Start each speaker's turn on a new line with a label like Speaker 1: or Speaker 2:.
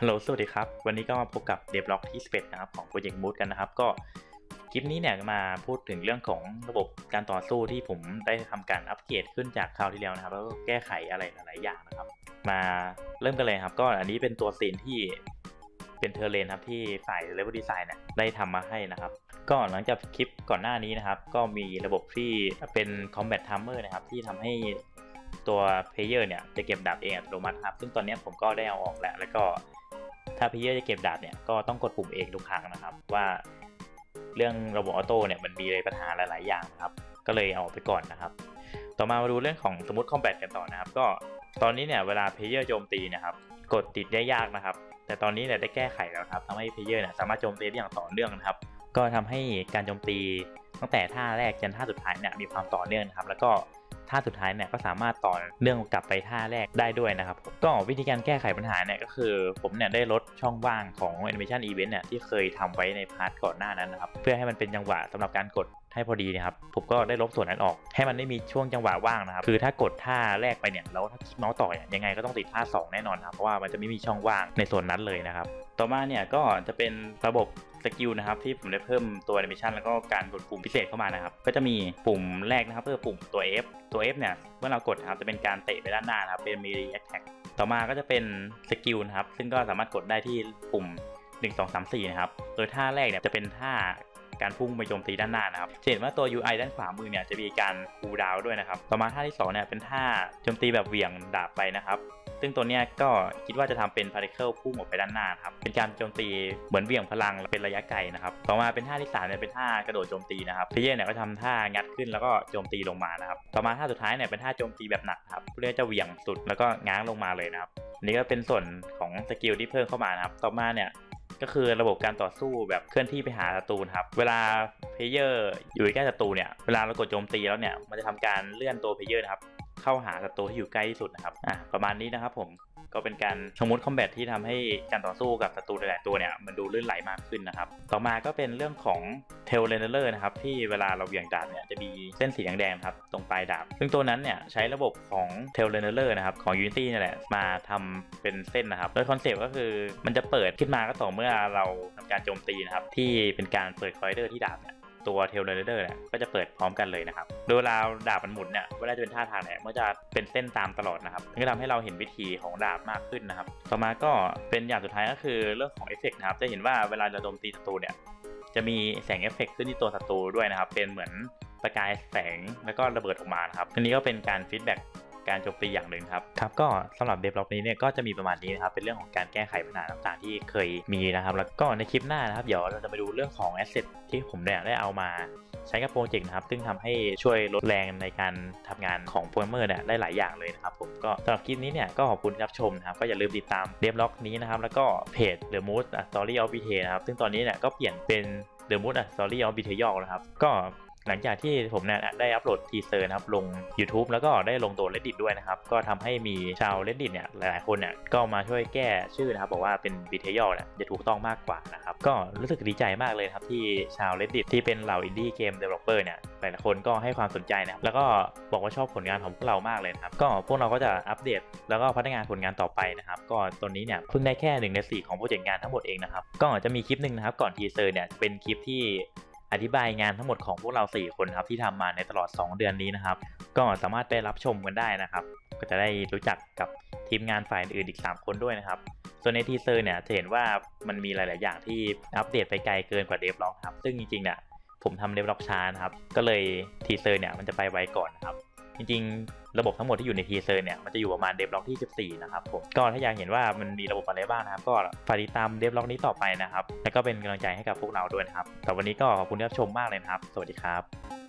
Speaker 1: ฮัลโหลสวัสดีครับ วันนี้ก็มาพบกับเดฟล็อกที่11นะครับของโปรเจกต์มูดกันนะครับ ก็คลิปนี้เนี่ยมาพูดถึงเรื่องของระบบการต่อสู้ที่ผมได้ทำการอัปเกรดขึ้นจากคราวที่แล้วนะครับ แล้วก็แก้ไขอะไรหลายๆอย่างนะครับ มาเริ่มกันเลยครับ ก็อันนี้เป็นตัวซีนที่เป็นเทอร์เลนครับที่ฝ่ายเลเวลดีไซน์เนี่ยได้ทำมาให้นะครับ ก็หลังจากคลิปก่อนหน้านี้นะครับ ก็มีระบบที่เป็น Combat Timer นะครับที่ทำให้ตัวเพลเยอร์เนี่ยจะเก็บดาบเองอัตโนมัติครับซึ่งตอนนี้ผมก็ได้เอาออกแล้วแล้วก็ ถ้าเพลเยอร์จะเก็บดาบเนี่ยก็ต้องกดปุ่มเองทุกครั้งนะครับ ว่าเรื่องระบบออโต้เนี่ยมันมีปัญหาหลาย ๆ อย่างนะครับ ก็เลยเอาไปก่อนนะครับ ต่อมามาดูเรื่องของสมมติคอมแบทกันต่อนะครับ ก็ตอนนี้เนี่ยเวลาเพลเยอร์โจมตีนะครับ กดติดได้ยากนะครับ แต่ตอนนี้เนี่ยได้แก้ไขแล้วครับทำให้เพลเยอร์เนี่ยสามารถโจมตีได้อย่างต่อเนื่องนะครับ ก็ทำให้การโจมตีตั้งแต่ท่าแรกจนท่าสุดท้ายเนี่ยมีความต่อเนื่องนะครับ แล้วก็ ท่าสุดท้ายเนี่ยก็สามารถต่อเนื่องกลับไปท่าแรกได้ด้วยนะครับ ก็วิธีการแก้ไขปัญหาเนี่ยก็คือผมเนี่ยได้ลดช่องว่างของ Animation Event เนี่ยที่เคยทำไว้ในพาร์ทก่อนหน้านั้นนะครับ เพื่อให้มันเป็นจังหวะสำหรับการกดให้พอดีนะครับ ผมก็ได้ลบส่วนนั้นออก ให้มันไม่มีช่วงจังหวะว่างนะครับ คือถ้ากดท่าแรกไปเนี่ยแล้วถ้าคลิกเมาส์ต่อเนี่ยยังไงก็ต้องติดท่าสองแน่นอนครับเพราะว่ามันจะไม่มีช่องว่างในส่วนนั้นเลยนะครับ ต่อมาเนี่ยก็จะเป็นระบบสกิลนะครับที่ผมได้เพิ่มตัวแอนิเมชันแล้วก็การกดปุ่มพิเศษเข้ามานะครับ ก็จะมีปุ่มแรกนะครับก็คือปุ่มตัว F ตัว F เนี่ยเมื่อเรากดนะครับจะเป็นการเตะไปด้านหน้านะครับเป็นมีรีแอคแท็กต่อมาก็จะเป็นสกิลนะครับซึ่งก็สามารถกดได้ที่ปุ่ม 1 2 3 4 นะครับ โดยท่าแรกเนี่ยจะเป็นท่า การพุ่งไปโจมตีด้านหน้านะครับจะเห็นว่าตัว UI ด้านขวามือเนี่ยจะมีการคูลดาวด้วยนะครับต่อมาท่าที่2เนี่ยเป็นท่าโจมตีแบบเหวี่ยงดาบไปนะครับซึ่งตัวเนี้ยก็คิดว่าจะทำเป็นพาร์ติเคิลพุ่งออกไปด้านหน้าครับ เป็นการโจมตีเหมือนเหวี่ยงพลังเป็นระยะไกลนะครับ ต่อมาเป็นท่าที่3เนี่ยเป็นท่ากระโดดโจมตีนะครับเพลเยอร์เนี่ยก็ทำท่างัดขึ้นแล้วก็โจมตีลงมานะครับ ต่อมาท่าสุดท้ายเนี่ยเป็นท่าโจมตีแบบหนักครับเพื่อจะเหวี่ยงสุดแล้วก็ง้างลงมาเลยนะครับนนี้ก็เป็นส่วนของสกิลที่เพิ่มเข้ามานะครับ ต่อมาเนี่ย ก็คือระบบการต่อสู้แบบเคลื่อนที่ไปหาศัตรูครับ เวลาเพลเยอร์อยู่ใกล้ศัตรูเนี่ย เวลาเรากดโจมตีแล้วเนี่ย มันจะทำการเลื่อนตัวเพลเยอร์นะครับ เข้าหาศัตรูที่อยู่ใกล้ที่สุดนะครับ อะ ประมาณนี้นะครับผม ก็เป็นการสมมติคอมแบทที่ทำให้การต่อสู้กับศัตรูหลายๆตัวเนี่ยมันดูลื่นไหลมากขึ้นนะครับ ต่อมาก็เป็นเรื่องของเทลเรนเดอร์นะครับที่เวลาเราเหวี่ยงดาบเนี่ยจะมีเส้นสีแดงๆครับตรงปลายดาบ ซึ่งตัวนั้นเนี่ยใช้ระบบของเทลเรนเดอร์นะครับของ Unity นี่แหละมาทำเป็นเส้นนะครับ โดยคอนเซปต์ก็คือมันจะเปิดขึ้นมาก็ต่อเมื่อเราทำการโจมตีนะครับที่เป็นการเปิดคอยเดอร์ที่ดาบเนี่ย ตัวเทลเรเดอร์เนี่ยก็จะเปิดพร้อมกันเลยนะครับ โดยเวลาดาบมันหมุนเนี่ยเวลาจะเป็นท่าทางเนี่ยมันจะเป็นเส้นตามตลอดนะครับก็ทำให้เราเห็นวิธีของดาบมากขึ้นนะครับ ต่อมาก็เป็นอย่างสุดท้ายก็คือเรื่องของเอฟเฟกต์นะครับ จะเห็นว่าเวลาจะโจมตีศัตรูเนี่ยจะมีแสงเอฟเฟกต์ขึ้นที่ตัวศัตรูด้วยนะครับ เป็นเหมือนประกายแสงแล้วก็ระเบิดออกมานะครับอันนี้ก็เป็นการฟีดแบ็ก การโจมตีอย่างหนึ่งครับครับก็สำหรับเดฟล็อกนี้เนี่ยก็จะมีประมาณนี้นะครับเป็นเรื่องของการแก้ไขปัญหาต่างๆ ที่เคยมีนะครับ แล้วก็ในคลิปหน้านะครับเดี๋ยวเราจะมาดูเรื่องของแอสเซทที่ผมเนี่ยได้เอามาใช้กับโปรเจกต์นะครับ ซึ่งทำให้ช่วยลดแรงในการทำงานของโปรแกรมเมอร์เนี่ยได้หลายอย่างเลยนะครับผมก็สำหรับคลิปนี้เนี่ยก็ขอบคุณที่รับชมนะครับก็อย่าลืมติดตามเดฟล็อกนี้นะครับแล้วก็เพจ The Mood Story of b t นะครับซึ่งตอนนี้เนี่ยก็เปลี่ยนเป็น The Mood Story of b t นะครับก็ หลังจากที่ผมเนี่ยได้อัปโหลดทีเซอร์นะครับลง YouTube แล้วก็ได้ลงตัว Reddit ด้วยนะครับ ก็ทำให้มีชาว Reddit เนี่ยหลายๆคนเนี่ยก็มาช่วยแก้ชื่อนะครับบอกว่าเป็น b t เนี่ยจะถูกต้องมากกว่านะครับก็รู้สึกดีใจมากเลยครับที่ชาว Reddit ที่เป็นเหล่าอินดี้เกมเดเวลลอปเปอร์เนี่ยหลายๆคนก็ให้ความสนใจนะแล้วก็บอกว่าชอบผลงานของพวกเรามากเลยครับก็พวกเราก็จะอัปเดต แล้วก็พัฒนาผลงานต่อไปนะครับก็ตอนนี้เนี่ยเพิ่งได้แค่หนึ่งในสี่ของโปรเจกต์งานทั้งหมดเองนะครับก็จะมีคลิปหนึ่งนะครับก่อนทีเซอร์เนี่ยเป็นคลิปที่ อธิบายงานทั้งหมดของพวกเรา 4 คนครับที่ทำมาในตลอด 2 เดือนนี้นะครับ ก็สามารถไปรับชมกันได้นะครับ ก็จะได้รู้จักกับทีมงานฝ่ายอื่นอีก 3 คนด้วยนะครับส่วนในทีเซอร์เนี่ยจะเห็นว่ามันมีหลาย ๆ อย่างที่อัปเดตไปไกลเกินกว่าเดฟล็อกครับ ซึ่งจริง ๆ เนี่ยผมทำเดฟล็อกช้านะครับ ก็เลยทีเซอร์เนี่ยมันจะไปไวก่อนนะครับ จริง ๆ ระบบทั้งหมดที่อยู่ในทีเซอร์เนี่ยมันจะอยู่ประมาณเดฟล็อกที่ 14 นะครับผมก็ถ้าอยากเห็นว่ามันมีระบบอะไรบ้างนะครับ ก็ฝากติดตามเดฟล็อกนี้ต่อไปนะครับ แล้วก็เป็นกำลังใจให้กับพวกเราด้วยนะครับแต่วันนี้ก็ขอบคุณที่รับชมมากเลยครับ สวัสดีครับ